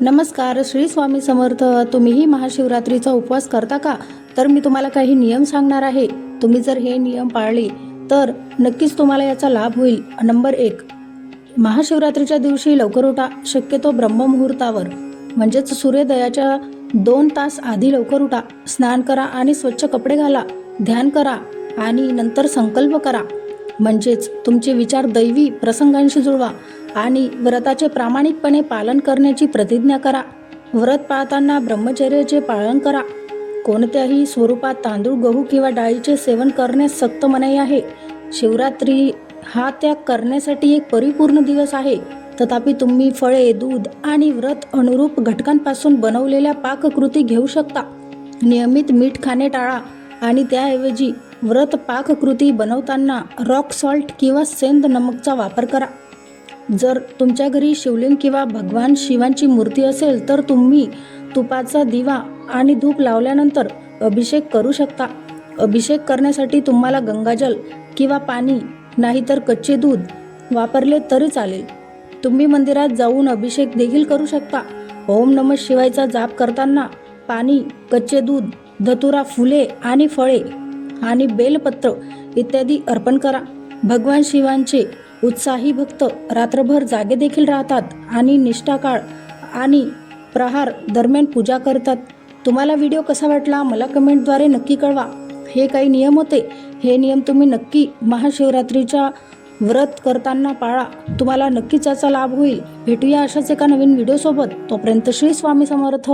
नमस्कार श्री स्वामी समर्थ. तुम्हीही महाशिवरात्रीचा उपवास करता का? तर मी तुम्हाला काही नियम सांगणार आहे. तुम्ही जर हे नियम पाळले तर नक्कीच तुम्हाला याचा लाभ होईल. नंबर एक महाशिवरात्रीच्या दिवशी लवकर उठा. शक्यतो ब्रह्ममुहूर्तावर म्हणजेच सूर्योदयाच्या दोन तास आधी लवकर उठा. स्नान करा आणि स्वच्छ कपडे घाला. ध्यान करा आणि नंतर संकल्प करा. म्हणजेच तुमचे विचार दैवी प्रसंगांशी जुळवा. आणि व्रताचे प्रामाणिकपणे पालन करण्याची प्रतिज्ञा करा. व्रत पाळताना ब्रह्मचर्याचे पालन करा. कोणत्याही स्वरूपात तांदूळ गहू किंवा डाळीचे सेवन करण्यास सक्त मनाई आहे. शिवरात्री हा त्याग करण्यासाठी एक परिपूर्ण दिवस आहे. तथापि तुम्ही फळे दूध आणि व्रत अनुरूप घटकांपासून बनवलेल्या पाककृती घेऊ शकता. नियमित मीठ खाणे टाळा आणि त्याऐवजी व्रत पाककृती बनवताना रॉक सॉल्ट किंवा सेंद नमकचा वापर करा. जर तुमच्या घरी शिवलिंग किंवा भगवान शिवांची मूर्ती असेल तर तुम्ही तुपाचा दिवा आणि धूप लावल्यानंतर अभिषेक करू शकता. अभिषेक करण्यासाठी तुम्हाला गंगाजल किंवा पाणी नाहीतर कच्चे दूध वापरले तरी चालेल. तुम्ही मंदिरात जाऊन अभिषेक देखील करू शकता. ओम नम शिवायचा जाप करताना पाणी कच्चे दूध धतुरा फुले आणि फळे आणि बेलपत्र इत्यादी अर्पण करा. भगवान शिवांचे उत्साही भक्त रात्रभर जागे देखील राहतात आणि निष्ठाकाळ आणि प्रहार दरम्यान पूजा करतात. तुम्हाला व्हिडिओ कसा वाटला मला कमेंटद्वारे नक्की कळवा. हे काही नियम होते हे नियम तुम्ही नक्की महाशिवरात्रीच्या व्रत करताना पाळा. तुम्हाला नक्कीच याचा लाभ होईल. भेटूया अशाच एका नवीन व्हिडिओसोबत. तोपर्यंत श्री स्वामी समर्थ.